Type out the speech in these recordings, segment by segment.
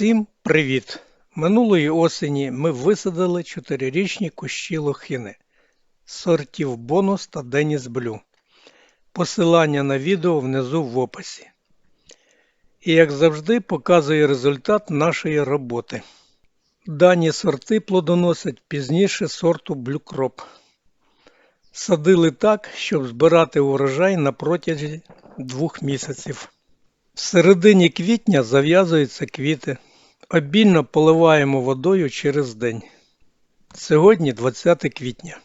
Всім привіт! Минулої осені ми висадили чотирирічні кущі лохини сортів Бонус та Деніс Блю. Посилання на відео внизу в описі. І як завжди показує результат нашої роботи. Дані сорти плодоносять пізніше сорту Crop. Садили так, щоб збирати урожай на протязі двох місяців. В середині квітня зав'язуються квіти. Обільно поливаємо водою через день. Сьогодні 20 квітня.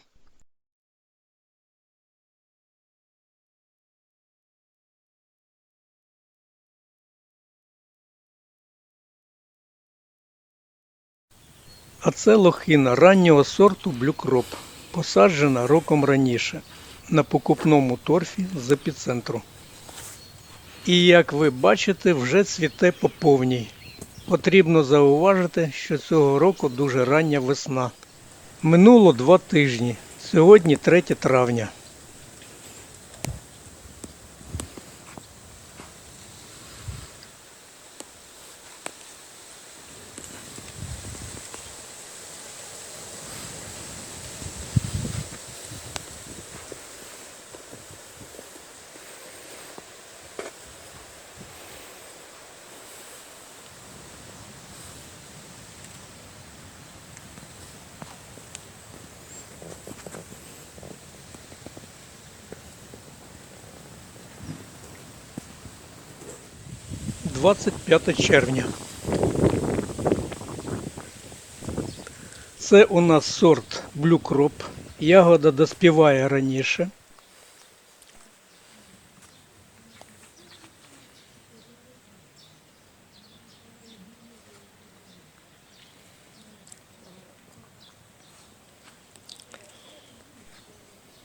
А це лохина раннього сорту Crop, посаджена роком раніше на покупному торфі з епіцентру. І як ви бачите, вже цвіте по повній. Потрібно зауважити, що цього року дуже рання весна. Минуло два тижні. Сьогодні 3 травня. – 25 червня. Це у нас сорт Crop. Ягода доспіває раніше.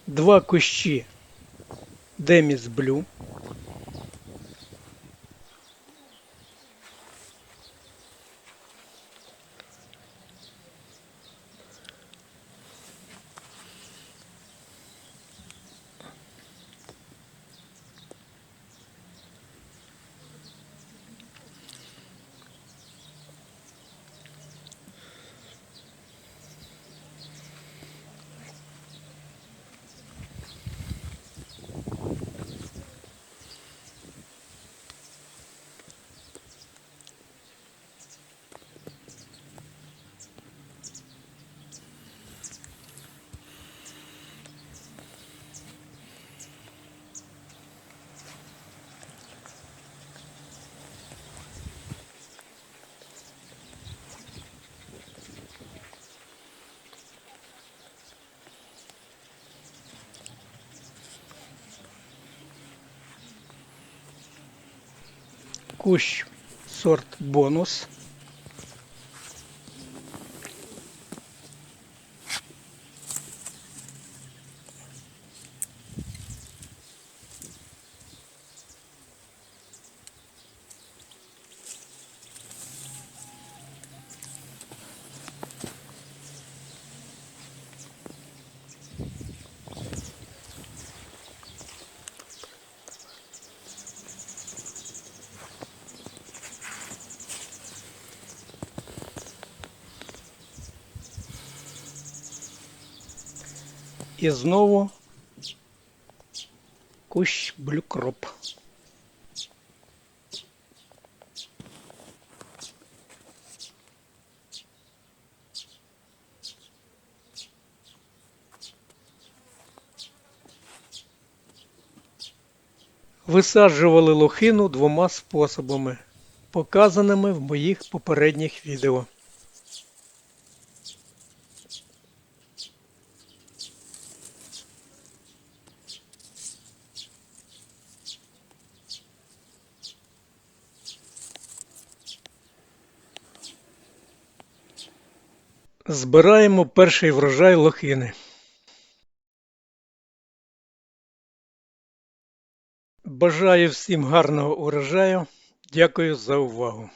Два кущі Деміс Блю. Кущ сорт бонус. І знову кущ блюкроп. Висаджували лохину двома способами, показаними в моїх попередніх відео. Збираємо перший врожай лохини. Бажаю всім гарного урожаю. Дякую за увагу.